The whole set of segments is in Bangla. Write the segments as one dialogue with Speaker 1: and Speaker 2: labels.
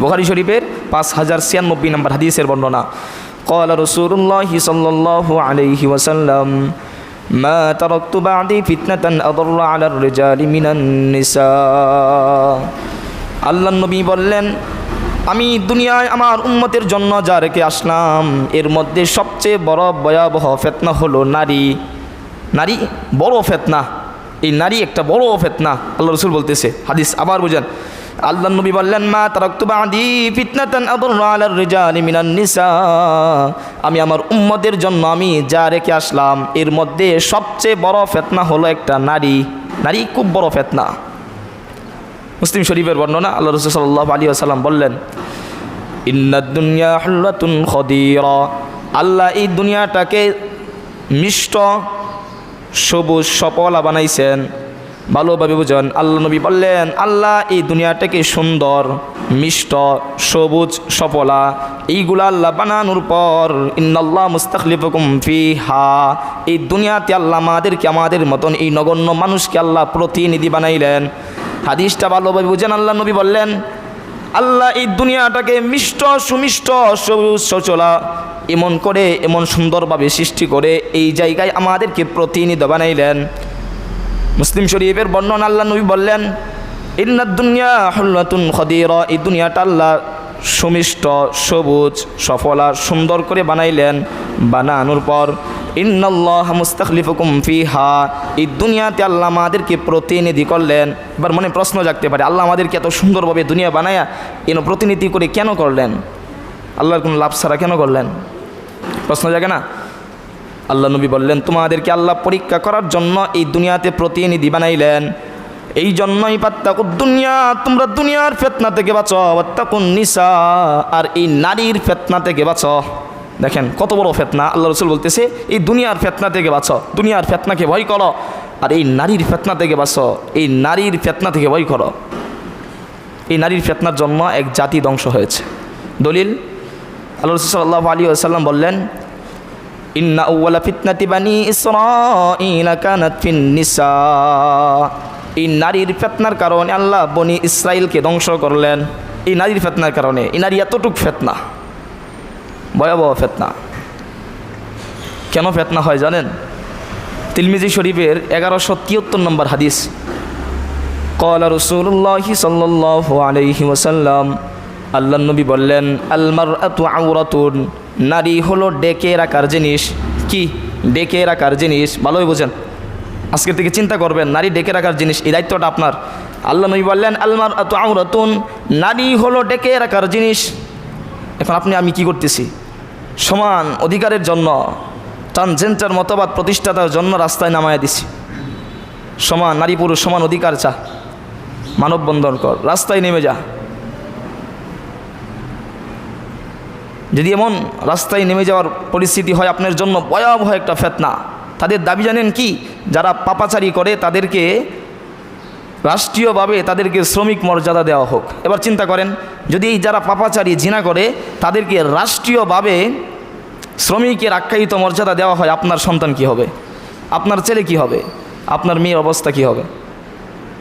Speaker 1: বুখারি শরীফের পাঁচ হাজার ছিয়ানব্বই নম্বর হাদিসের বর্ণনা قال رسول الله صلى الله عليه وسلم ما تركت بعدي فتنة أضر على الرجال من النساء আল্লাহ নবী বললেন আমি দুনিয়ায় আমার উম্মতের জন্য যা রেখে আসলাম এর মধ্যে সবচেয়ে বড় ভয়াবহ ফেতনা হলো নারী নারী বড় ফেতনা এই নারী একটা বড় ফেতনা আল্লাহ রসুল বলতেছে হাদিস আবার বুঝেন আল্লাহ নবী বললেন, মা তারাক্তু বাদি ফিতনাতান রিজালি মিনান নিসা। আমি আমার উম্মতের জন্য আমি যা রেখে আসলাম, এর মধ্যে সবচেয়ে বড় ফেতনা হলো একটা নারী। নারী খুব বড় ফেতনা। মুসলিম শরীফের বর্ণনা, আল্লাহ রসুল সাল্লাহ আলী আসাল্লাম বললেন ইন্নাদুনিয়া খদিরা। আল্লাহ এই দুনিয়াটাকে মিষ্ট, সবুজ, সপলা বানাইছেন। ভালোভাবে বুঝেন। আল্লাহ নবী বললেন, আল্লাহ, এই দুনিয়াটাকে সুন্দর, মিষ্ট, সবুজ, সফলা, এইগুলা আল্লাহ বানানোর পর, ইন্নাল্লাহ মুস্তাখলিফুকুম ফিহা। এই দুনিয়াতে আল্লাহ আমাদেরকে, আমাদের মতন এই নগণ্য মানুষকে আল্লাহ প্রতিনিধি বানাইলেন। হাদিসটা ভালোভাবে বুঝেন, আল্লাহ নবী বললেন, আল্লাহ, এই দুনিয়াটাকে মিষ্ট, সুমিষ্ট, সবুজ, সচলা, এমন করে, এমন সুন্দরভাবে সৃষ্টি করে, এই জায়গায় আমাদেরকে প্রতিনিধি বানাইলেন। মুসলিম শরীফের বর্ণনা আল্লাহ নবী বললেন ইন্নাদ দুনিয়া হল্লাতুন খদির এই দুনিয়াটা আল্লাহ সুমিষ্ট, সবুজ, সফলা, সুন্দর করে বানাইলেন, বানানোর পর, ইন্নাল্লাহ মুস্তাখলিফুকুম ফিহা এই দুনিয়াতে আল্লাহ আমাদেরকে প্রতিনিধি করলেন। এবার মনে প্রশ্ন জাগতে পারে, আল্লাহ আমাদেরকে এত সুন্দরভাবে দুনিয়া বানায়া এন প্রতিনিধি করে কেন করলেন? আল্লাহর কোনো লাভ ছাড়া কেন করলেন? প্রশ্ন জাগে না? আল্লাহ নবী বললেন, তোমাদেরকে আল্লাহ পরীক্ষা করার জন্য এই দুনিয়াতে প্রতিনিধি বানাইলেন। এই জন্যই পাত্তাকু দুনিয়া, তোমরা দুনিয়ার ফেতনা থেকে বাঁচো পাত্তাকুন নিসা, আর এই নারীর ফেতনা থেকে বাঁচো। দেখেন, কত বড় ফেতনা। আল্লাহ রসুল বলতেছে, এই দুনিয়ার ফেতনা থেকে বাঁচো, দুনিয়ার ফেতনাকে ভয় করো, আর এই নারীর ফেতনা থেকে বাঁচো, এই নারীর ফেতনা থেকে ভয় করো। এই নারীর ফেতনার জন্য এক জাতি ধ্বংস হয়েছে। দলিল, আল্লাহ রসুল সাল্লাহ আলী আসাল্লাম বললেন ইন্না আউয়ালা ফিতনাতি বানি ইসরাঈল কানাত ফিন নিসা। এই নারীর ফেতনার কারণে আল্লাহ বনি ইসরায়েলকে ধ্বংস করলেন। এই নারীর ফেতনার কারণে, এই নারী এতটুক ফেতনা, ভয়াবহ ফেতনা। কেন ফেতনা হয় জানেন? তিলমিজি শরীফের এগারোশো তিয়াত্তর নম্বর হাদিস। কল রসুল্লাহি সাল্লাহ আলহি ওসাল্লাম আল্লাহ নবী বললেন আলমার আতু আউরাতুন নারী হলো ডেকে রাখার জিনিস। কি? ডেকে রাখার জিনিস। ভালোই বোঝেন। আজকের থেকে চিন্তা করবেন, নারী ডেকে রাখার জিনিস, এই দায়িত্বটা আপনার। আল্লাহ নবী বললেন আলমার আতু আউরাতুন নারী হলো ডেকে রাখার জিনিস। এখন আপনি, আমি কি করতেছি? সমান অধিকারের জন্য ট্রান্সজেন্ডার মতবাদ প্রতিষ্ঠাতার জন্য রাস্তায় নামায়া দিছি। সমান নারী পুরুষ, সমান অধিকার চা। মানববন্ধন কর। রাস্তায় নেমে যা। যদি এমন রাস্তায় নেমে যাওয়ার পরিস্থিতি হয়, আপনার জন্য ভয়াবহ একটা ফেতনা। তাদের দাবি জানেন কি? যারা পাপাচারি করে, তাদেরকে রাষ্ট্রীয়ভাবে তাদেরকে শ্রমিক মর্যাদা দেওয়া হোক। এবার চিন্তা করেন, যদি এই যারা পাপাচারী, জিনা করে, তাদেরকে রাষ্ট্রীয়ভাবে শ্রমিকের আখ্যায়িত মর্যাদা দেওয়া হয়, আপনার সন্তান কি হবে? আপনার ছেলে কি হবে? আপনার মেয়ের অবস্থা কি হবে?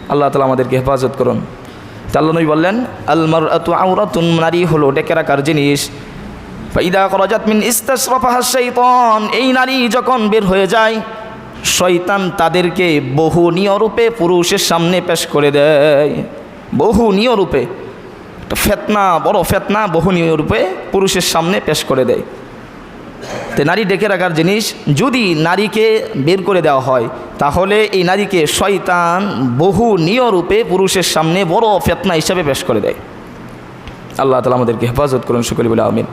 Speaker 1: আল্লাহ তালা আমাদেরকে হেফাজত করুন। তা আল্লাহ নবী বললেন আলমার আউরাতুন নারী হলো ডেকে রাখার জিনিস। ফাইদা খরজাত মিন ইস্তাসরাফাহা শাইতান, এই নারী যখন বের হয়ে যায়, শয়তান তাদেরকে বহু রূপে পুরুষের সামনে পেশ করে দেয়। বহু রূপে ফেতনা, বড় ফেতনা, বহু রূপে পুরুষের সামনে পেশ করে দেয়। তো নারী ডেকে রাখার জিনিস, যদি নারীকে বের করে দেওয়া হয়, তাহলে এই নারীকে শয়তান বহু রূপে পুরুষের সামনে বড় ফেতনা হিসাবে পেশ করে দেয়। আল্লাহ তালা আমাদেরকে হেফাজত করুন, সকলি বলে আমিন।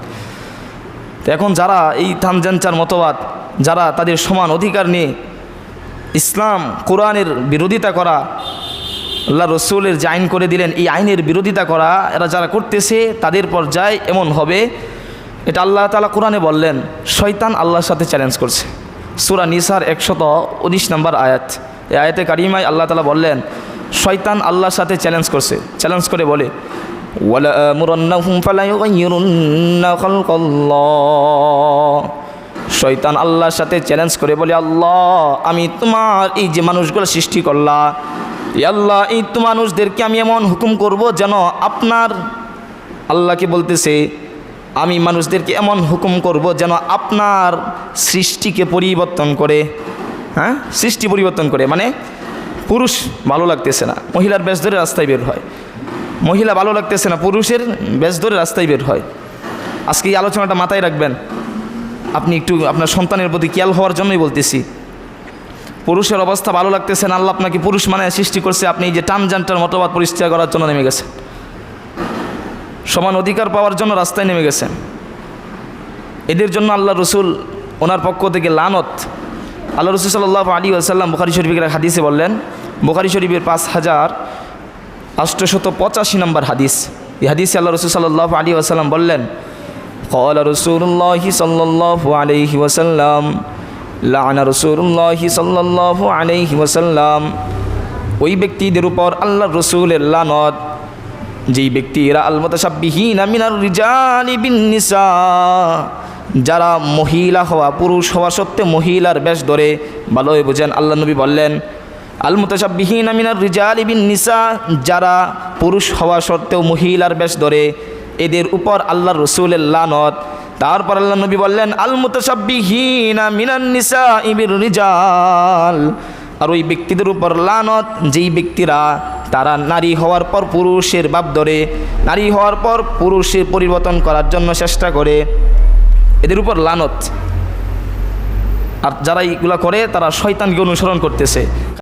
Speaker 1: তো এখন যারা এই থানজানচার মতবাদ, যারা তাদের সমান অধিকার নিয়ে ইসলাম, কোরআনের বিরোধিতা করা, আল্লাহ রসুলের যে আইন করে দিলেন, এই আইনের বিরোধিতা করা, এরা যারা করতেছে, তাদের পর্যায়ে এমন হবে। এটা আল্লাহ তালা কোরআনে বললেন, শয়তান আল্লাহর সাথে চ্যালেঞ্জ করছে। সুরা নিসার একশত উনিশ নম্বর আয়াত। এই আয়াতে কারিমায় আল্লাহ তালা বললেন, শয়তান আল্লাহর সাথে চ্যালেঞ্জ করছে। চ্যালেঞ্জ করে বলে ওয়ালামুরন্নাহুম ফালা খালকাল্লাহ শয়তান আল্লাহর সাথে চ্যালেঞ্জ করে বলে, আল্লাহ, আমি তোমার এই যে মানুষগুলো সৃষ্টি করলা আল্লাহ, এই তো মানুষদেরকে আমি এমন হুকুম করব যেন আপনার আল্লাহকে বলতেছে, আমি মানুষদেরকে এমন হুকুম করব যেন আপনার সৃষ্টিকে পরিবর্তন করে। হ্যাঁ? সৃষ্টি পরিবর্তন করে মানে পুরুষ ভালো লাগতেছে না, মহিলার বেশ ধরে রাস্তায় বের হয়। মহিলা ভালো লাগতেছে না, পুরুষের বেশ ধরে রাস্তায় বের হয়। আজকে এই আলোচনাটা মাথায় রাখবেন। আপনি একটু আপনার সন্তানের প্রতি খেয়াল হওয়ার জন্যই বলতেছি। পুরুষের অবস্থা ভালো লাগতেছে না, আল্লাহ আপনাকে পুরুষ মানে সৃষ্টি করছে, আপনি এই যে টানজানটার মতবাদ পরিষ্কার করার জন্য নেমে গেছেন। সমান অধিকার পাওয়ার জন্য রাস্তায় নেমে গেছেন। এদের জন্য আল্লাহ রসুল ওনার পক্ষ থেকে লানত। আল্লাহ রসুল সাল্লাহ আলী আসাল্লাম বুখারি শরীফের হাদিসে বললেন, বুখারি শরীফের পাঁচ হাজার অষ্টশত পঁচাশি নম্বর হাদিস এই হাদিসে আল্লাহ রসুল সাল্লাহ আলী আসাল্লাম বললেন قال رسول الله صلى الله عليه وسلم لعن رسول الله صلى الله عليه وسلم ওই ব্যক্তিদের উপর আল্লাহ রসুলের লানত যেই ব্যক্তিরা আল মুতাসাব্বিহিন মিনার রিজালি বিন নিসা যারা মহিলা হওয়া পুরুষ হওয়া সত্ত্বে মহিলার বেশ ধরে ভালোই বুঝেন আল্লাহ নবী বললেন আল মুতাসাব্বিহিন মিনার রিজালি ইবিন নিসা, যারা পুরুষ হওয়া সত্ত্বেও মহিলার বেশ ধরে, এদের উপর আল্লাহ রসুলের লানত। তারপর আল্লাহ নবী বললেন আল মুতাসাব্বিহিন মিনান নিসা ইবির রিজাল। আর ওই ব্যক্তিদের উপর লানত, যেই ব্যক্তিরা, তারা নারী হওয়ার পর পুরুষের বাপ ধরে, নারী হওয়ার পর পুরুষের পরিবর্তন করার জন্য চেষ্টা করে, এদের উপর লানত। আর যারা এইগুলা করে, তারা শয়তানকে অনুসরণ করতেছে।